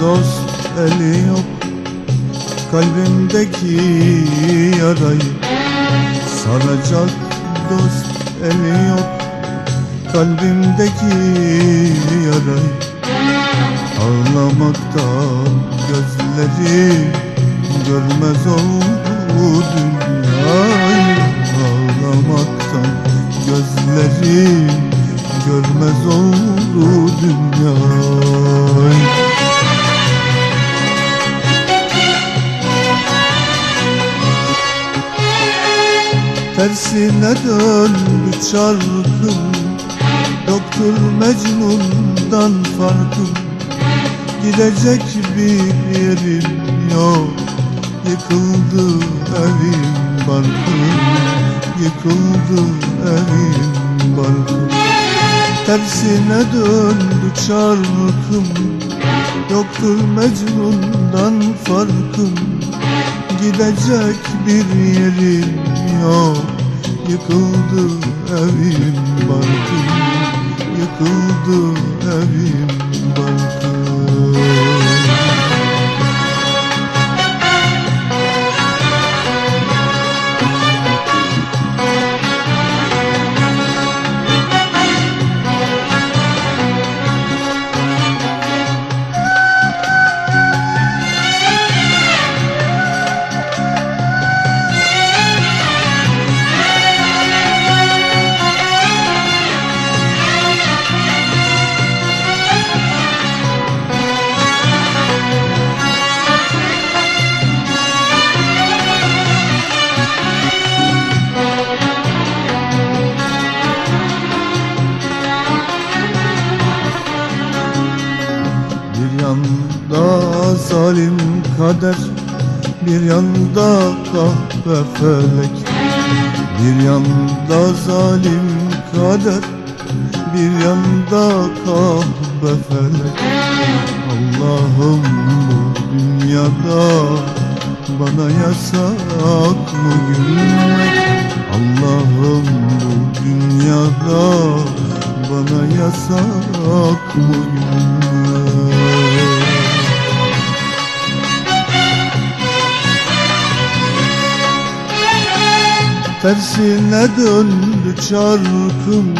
Dost eli yok Kalbimdeki yarayı. Saracak dost eli yok Kalbimdeki yarayı. Ağlamaktan gözleri Görmez oldu dünyayı. Ağlamaktan gözleri Görmez oldu dünyayı Tersine döndü çarkım Yoktur Mecnun'dan farkım. Gidecek bir yerim yok. Yıkıldı evim barkım. Yıkıldı evim barkım. Tersine döndü çarkım Yoktur Mecnun'dan farkım Gidecek bir yerim yok. Yıkıldı evim barkım Yıkıldı evim barkım kader Bir yanda kahve felek Bir yanda zalim kader Bir yanda kahve felek. Allah'ım bu dünyada Bana yasak mı gülmek? Allah'ım bu dünyada Bana yasak mı gülmek Tersine döndü çarkım.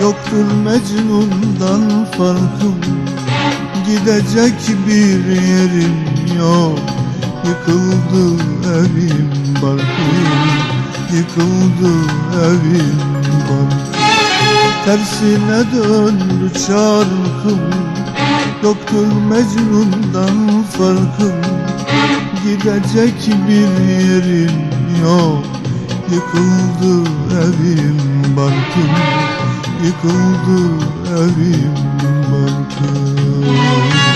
Yoktur Mecnun'dan farkım. Gidecek bir yerim yok. Yıkıldı evim barkım. Yıkıldı evim barkım. Tersine döndü çarkım. Yoktur Mecnun'dan farkım. Gidecek bir yerim yok Yıkıldı evim barkım Yıkıldı evim barkım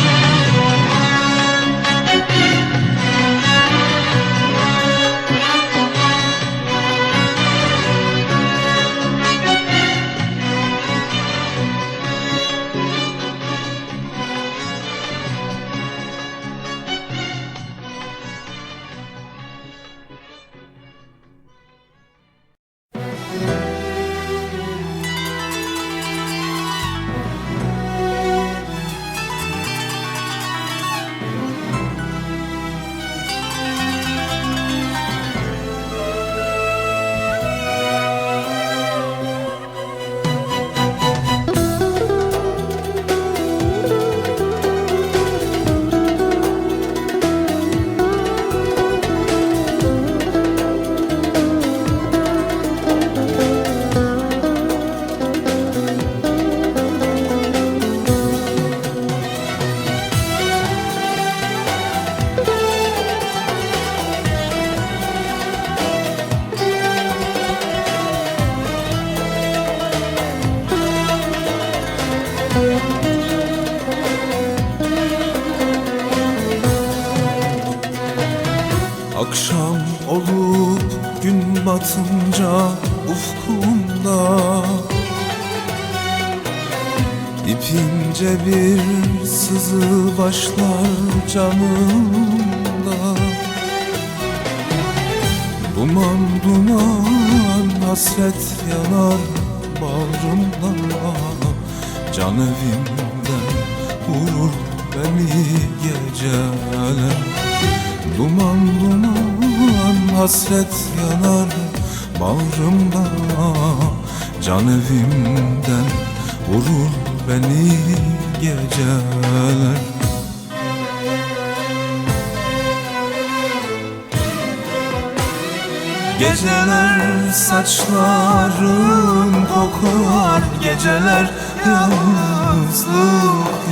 canımda Duman duman hasret yanar bağrımda. Can evimden vurur beni geceler. Duman duman hasret yanar bağrımda. Can evimden vurur beni geceler Geceler saçların kokar Geceler yalnızlık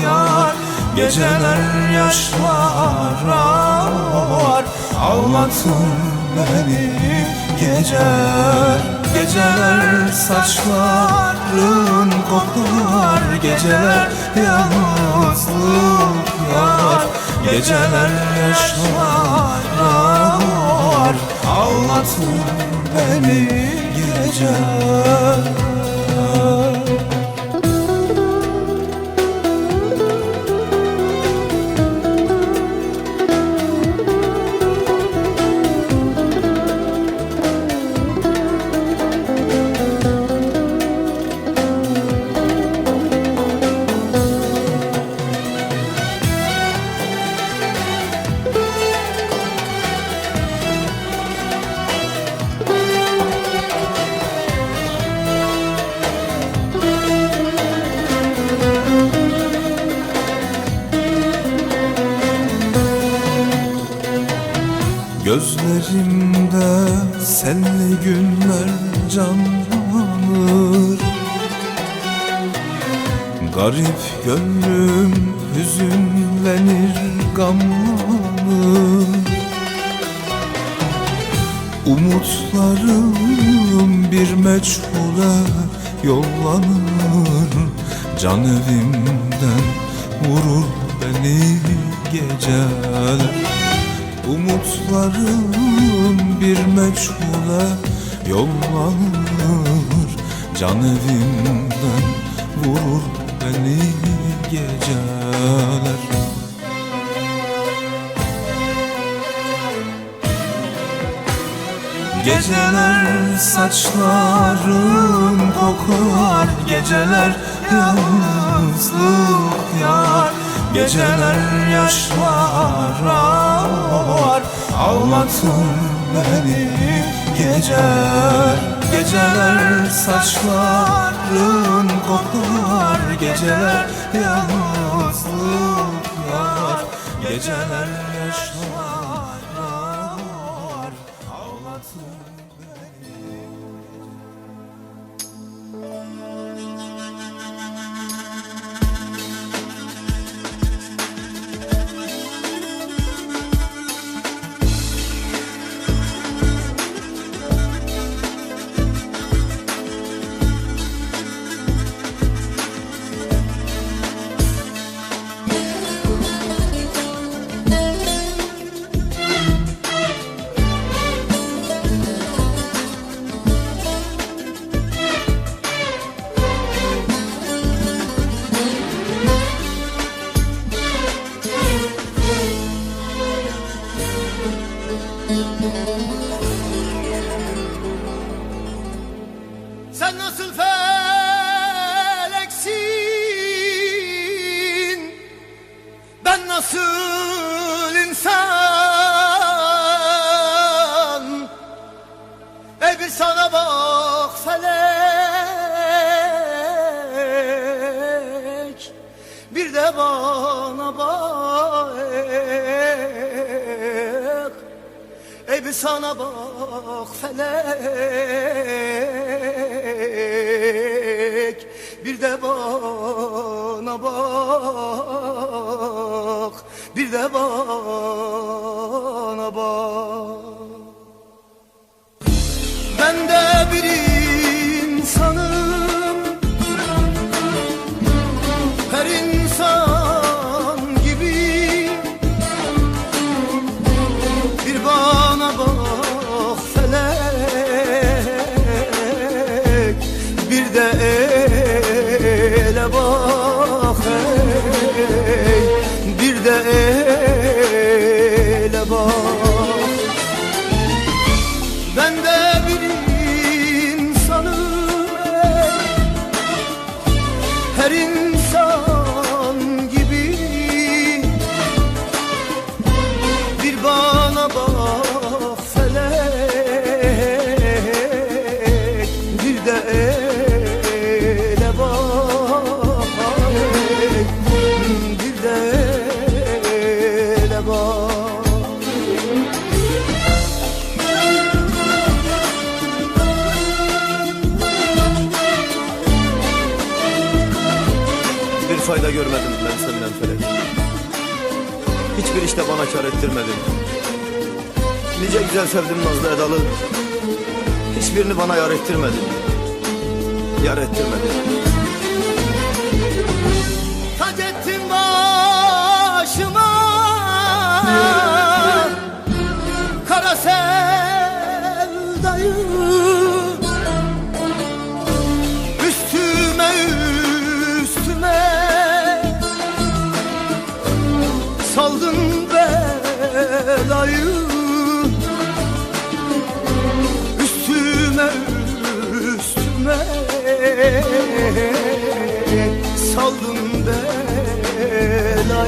yar. Geceler yaşlar ağlar Ağlatır beni geceler. Geceler saçların kokar Geceler yalnızlık yar. Geceler yaşlar Ağlatır beni geceler gönlüm hüzünlenir gamlanır Umutlarım bir meçhule yollanır. Can evimden vurur beni geceler. Umutlarım bir meçhule yollanır. Can evimden vurur beni geceler. Geceler saçların kokar Geceler yalnızlık yar Geceler yaşlar ağlar Ağlatır beni geceler Geceler saçların kokar Geceler yalnızlık yar. Geceler yaşlar Bir de bana güzel sevdim nazlı edalı. Hiçbirini bana yar ettirmedin Yar ettirmedin Tac ettin başıma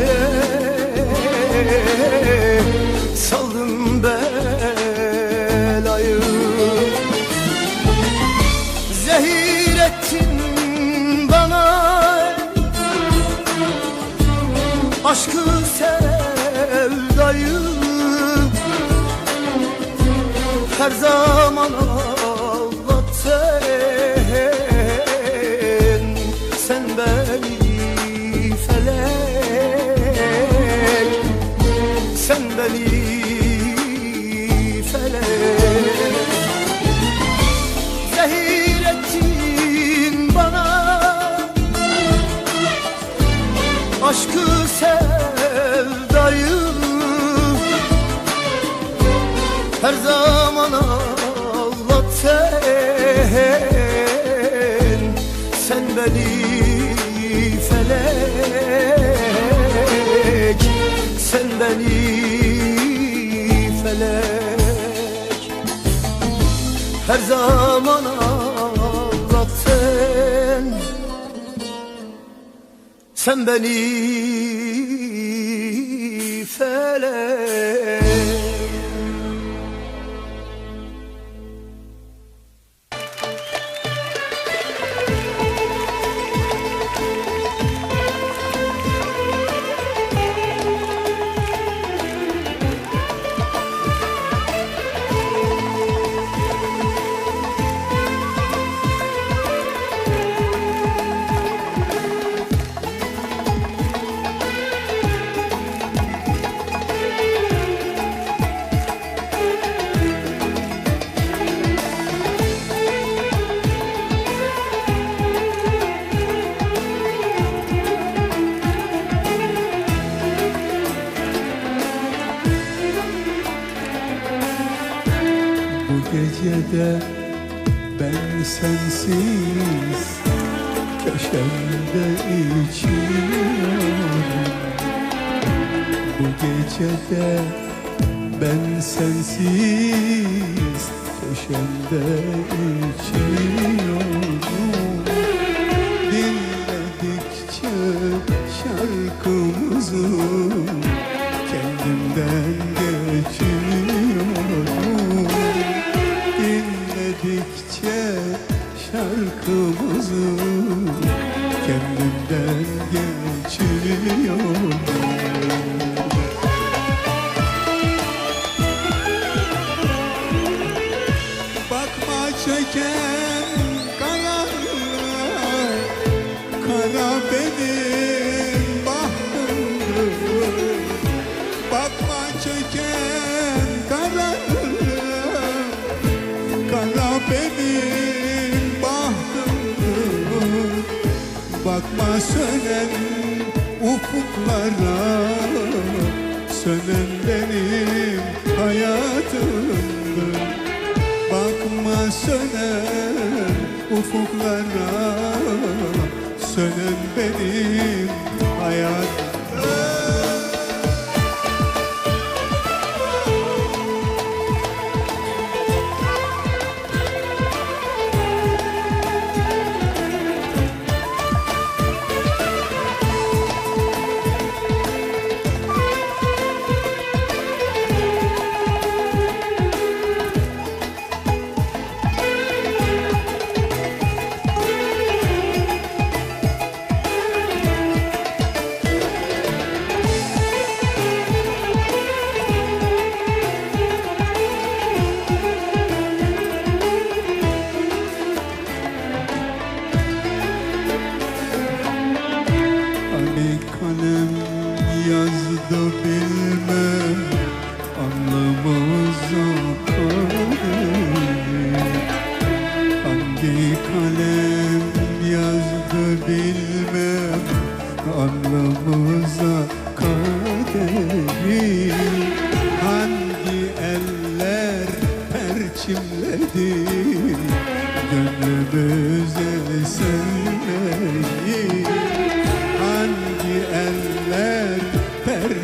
belayı Saldın zaman ağlattın Sen beni Köşemde içiyorum. Bu gecede ben sensiz Köşemde içiyorum. Dinledikçe şarkımızı Kendimden Bakma çeken karanlığa Kara benim bahtımdır. Bakma sönen ufuklara. Sönen benim hayatımdır. Bakma sönen ufuklara. Sönen benim hayatım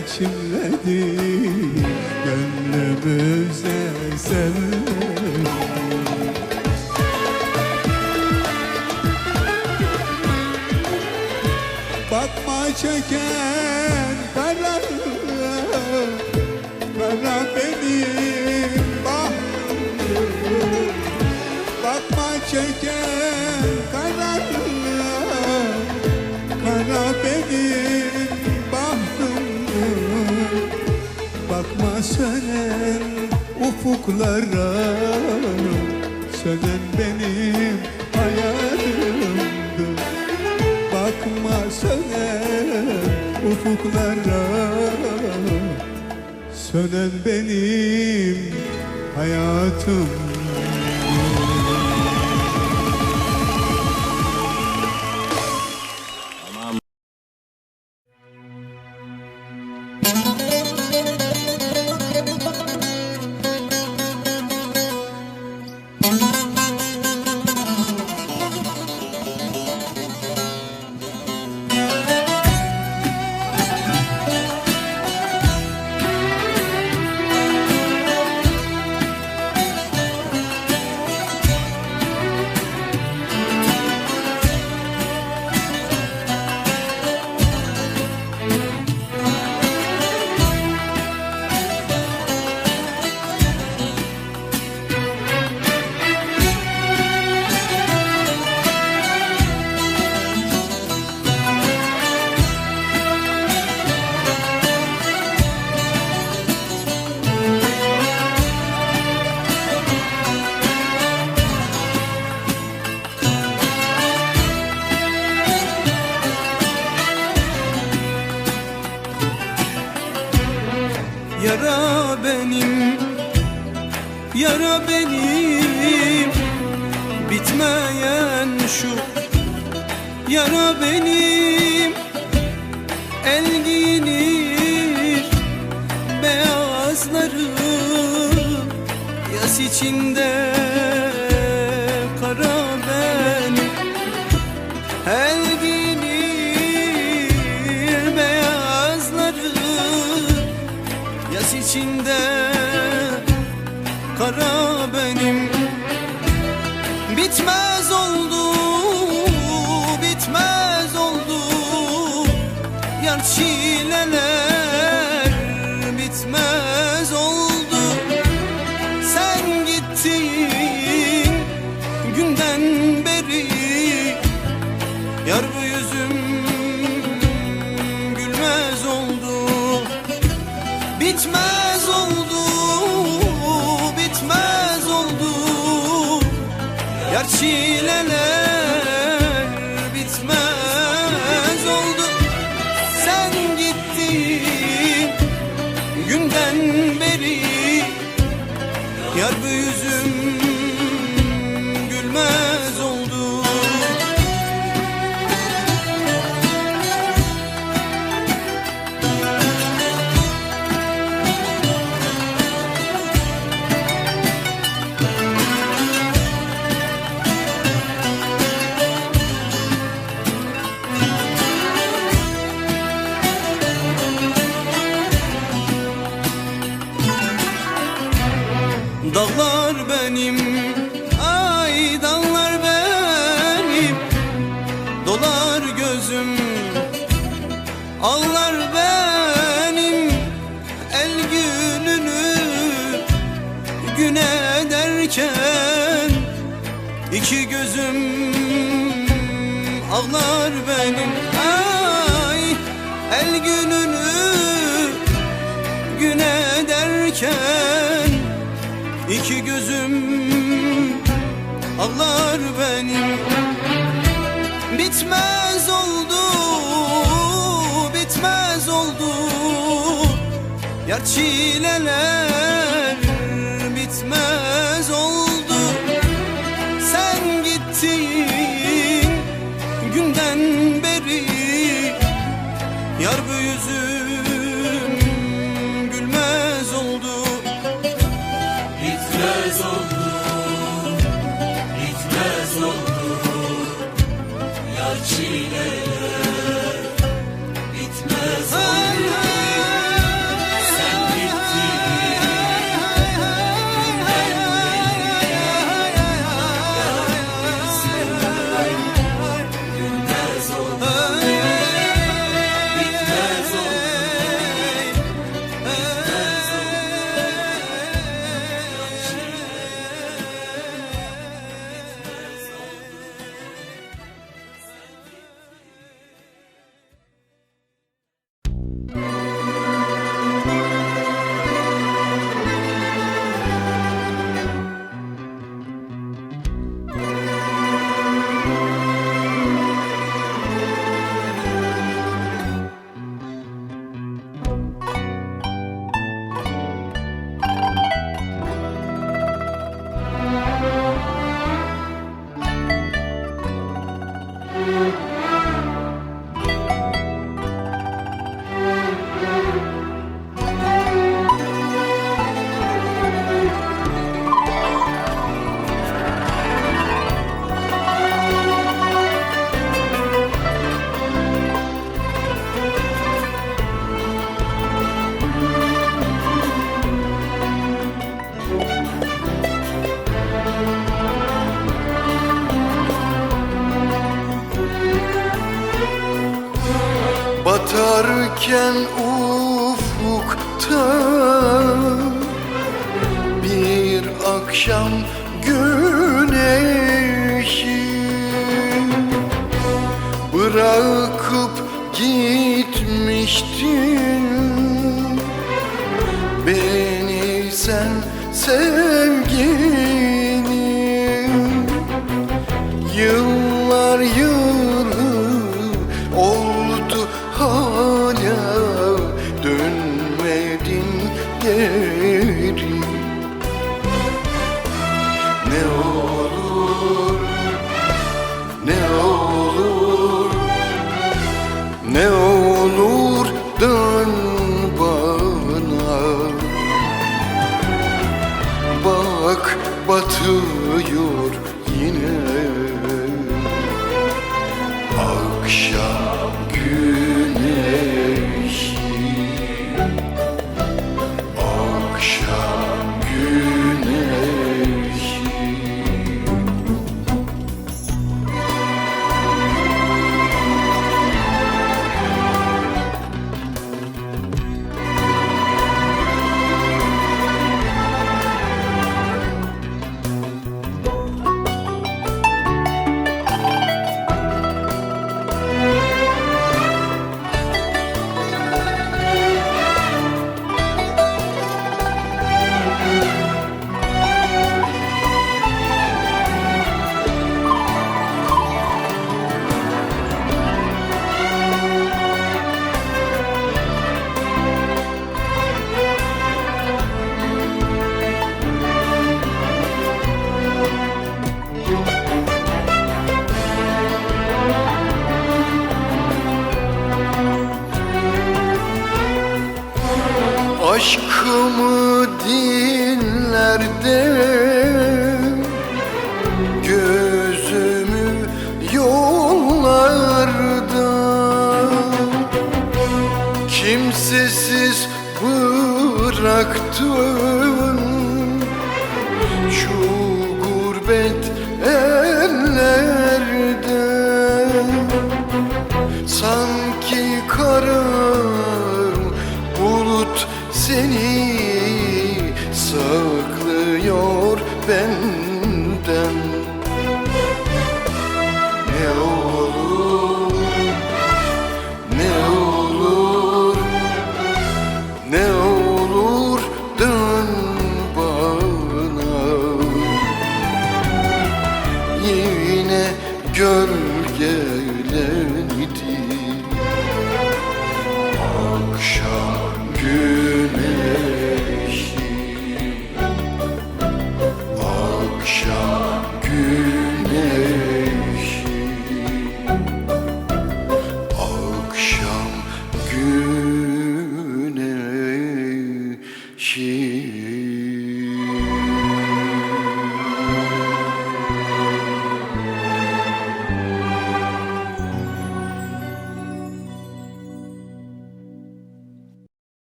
perçimledi ufuklara Sönen benim hayatımdı Bakma sönen ufuklara. Sönen benim hayatım içinde kara çileler bitmez oldu. Sen gittin günden beri Yar bu yüzüm ağlar benim Ay el gününü güne derken iki gözüm ağlar benim. Bitmez oldu, bitmez Yar çileler bitmez oldu. Sen gittin bırakıp gitmiştin